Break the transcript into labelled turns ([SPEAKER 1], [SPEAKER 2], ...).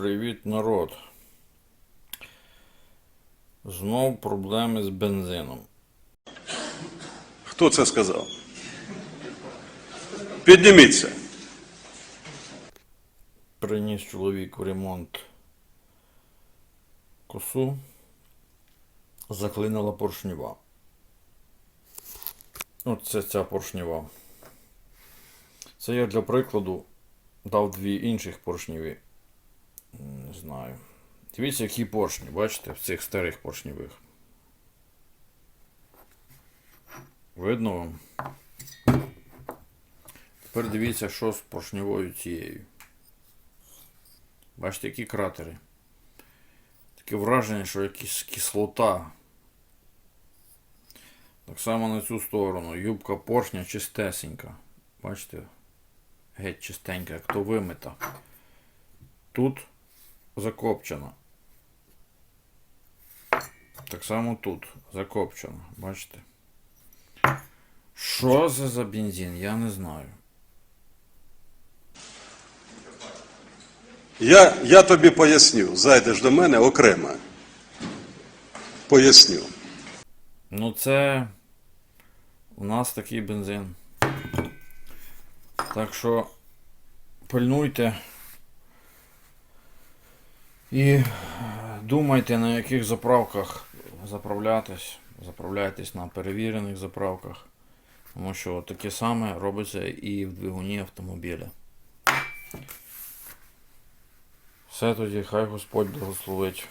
[SPEAKER 1] Привіт, народ. Знов проблеми з бензином.
[SPEAKER 2] Хто це сказав? Підніміться.
[SPEAKER 1] Приніс чоловік в ремонт косу. Заклинила поршнева. Оце ця поршнева. Це я для прикладу дав дві інших поршневі. Не знаю. Дивіться, які поршні, бачите, в цих старих поршневих. Видно вам? Тепер дивіться, що з поршневою цією. Бачите, які кратери. Таке враження, що якась кислота. Так само на цю сторону. Юбка поршня чистесенька. Бачите? Геть чистенька, як то вимита. Тут закопчена. Так само тут закопчена. Бачите? Що це за бензин? Я не знаю.
[SPEAKER 2] Я, я тобі поясню. Зайдеш до мене окремо. Поясню.
[SPEAKER 1] Ну, це у нас такий бензин. Так що пильнуйте і думайте, на яких заправках заправлятись. Заправляйтесь на перевірених заправках. Тому що таке саме робиться і в двигуні автомобіля. Все тоді, хай Господь благословить.